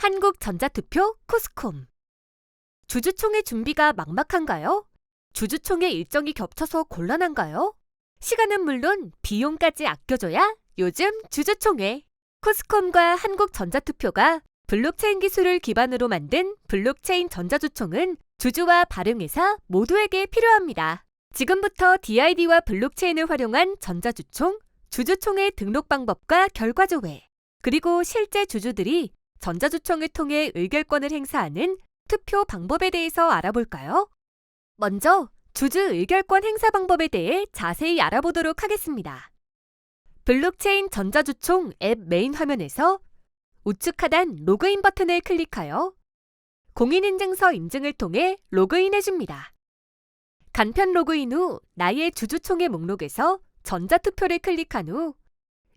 한국전자투표 코스콤. 주주총회 준비가 막막한가요? 주주총회 일정이 겹쳐서 곤란한가요? 시간은 물론 비용까지 아껴줘야 요즘 주주총회. 코스콤과 한국전자투표가 블록체인 기술을 기반으로 만든 블록체인 전자주총은 주주와 발행회사 모두에게 필요합니다. 지금부터 DID와 블록체인을 활용한 전자주총, 주주총회 등록 방법과 결과 조회, 그리고 실제 주주들이 전자주총을 통해 의결권을 행사하는 투표 방법에 대해서 알아볼까요? 먼저 주주 의결권 행사 방법에 대해 자세히 알아보도록 하겠습니다. 블록체인 전자주총 앱 메인 화면에서 우측 하단 로그인 버튼을 클릭하여 공인인증서 인증을 통해 로그인해줍니다. 간편 로그인 후 나의 주주총회 목록에서 전자투표를 클릭한 후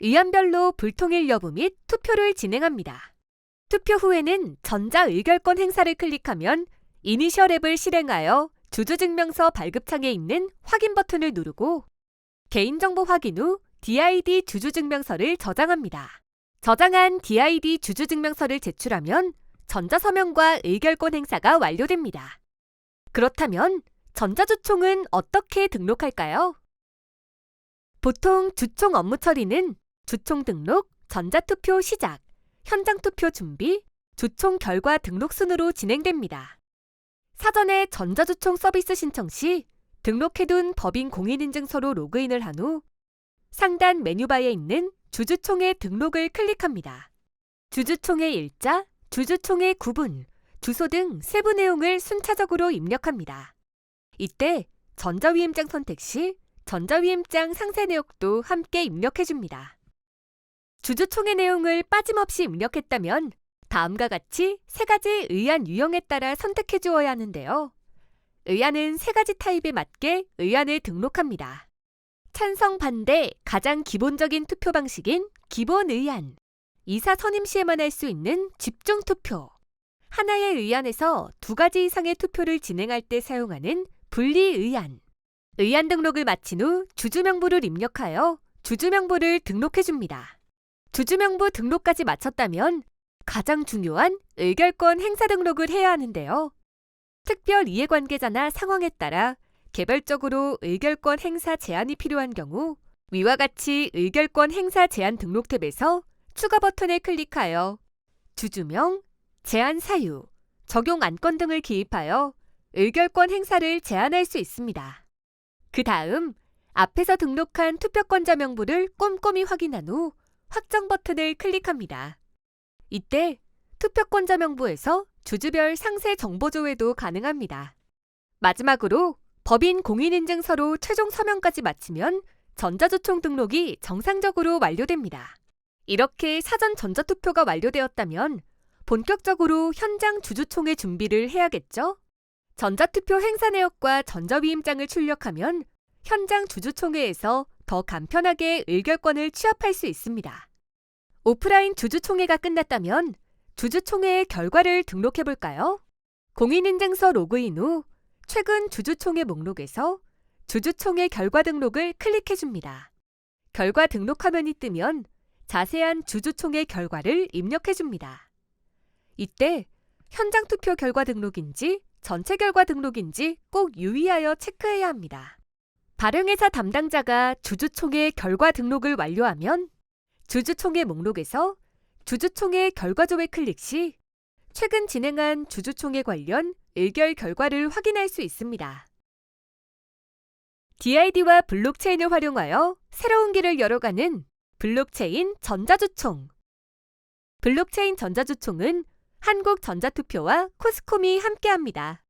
의안별로 불통일 여부 및 투표를 진행합니다. 투표 후에는 전자의결권 행사를 클릭하면 이니셜 앱을 실행하여 주주증명서 발급창에 있는 확인 버튼을 누르고 개인정보 확인 후 DID 주주증명서를 저장합니다. 저장한 DID 주주증명서를 제출하면 전자서명과 의결권 행사가 완료됩니다. 그렇다면 전자주총은 어떻게 등록할까요? 보통 주총 업무 처리는 주총 등록, 전자투표 시작, 현장 투표 준비, 주총 결과 등록 순으로 진행됩니다. 사전에 전자주총 서비스 신청 시 등록해둔 법인 공인인증서로 로그인을 한 후 상단 메뉴바에 있는 주주총회 등록을 클릭합니다. 주주총회 일자, 주주총회 구분, 주소 등 세부 내용을 순차적으로 입력합니다. 이때 전자위임장 선택 시 전자위임장 상세 내역도 함께 입력해줍니다. 주주총회 내용을 빠짐없이 입력했다면 다음과 같이 세 가지 의안 유형에 따라 선택해 주어야 하는데요. 의안은 세 가지 타입에 맞게 의안을 등록합니다. 찬성 반대 가장 기본적인 투표 방식인 기본 의안. 이사 선임 시에만 할 수 있는 집중 투표. 하나의 의안에서 두 가지 이상의 투표를 진행할 때 사용하는 분리 의안. 의안 등록을 마친 후 주주 명부를 입력하여 주주 명부를 등록해 줍니다. 주주명부 등록까지 마쳤다면 가장 중요한 의결권 행사 등록을 해야 하는데요. 특별 이해관계자나 상황에 따라 개별적으로 의결권 행사 제한이 필요한 경우 위와 같이 의결권 행사 제한 등록 탭에서 추가 버튼을 클릭하여 주주명, 제한 사유, 적용 안건 등을 기입하여 의결권 행사를 제한할 수 있습니다. 그 다음 앞에서 등록한 투표권자 명부를 꼼꼼히 확인한 후 확정 버튼을 클릭합니다. 이때 투표권자 명부에서 주주별 상세 정보 조회도 가능합니다. 마지막으로 법인 공인인증서로 최종 서명까지 마치면 전자주총 등록이 정상적으로 완료됩니다. 이렇게 사전 전자투표가 완료되었다면 본격적으로 현장 주주총회 준비를 해야겠죠? 전자투표 행사 내역과 전자위임장을 출력하면 현장 주주총회에서 더 간편하게 의결권을 취합할 수 있습니다. 오프라인 주주총회가 끝났다면 주주총회의 결과를 등록해 볼까요? 공인인증서 로그인 후 최근 주주총회 목록에서 주주총회 결과 등록을 클릭해 줍니다. 결과 등록 화면이 뜨면 자세한 주주총회 결과를 입력해 줍니다. 이때 현장 투표 결과 등록인지 전체 결과 등록인지 꼭 유의하여 체크해야 합니다. 발행회사 담당자가 주주총회 결과 등록을 완료하면 주주총회 목록에서 주주총회 결과 조회 클릭 시 최근 진행한 주주총회 관련 의결 결과를 확인할 수 있습니다. DID와 블록체인을 활용하여 새로운 길을 열어가는 블록체인 전자주총. 블록체인 전자주총은 한국전자투표와 코스콤이 함께합니다.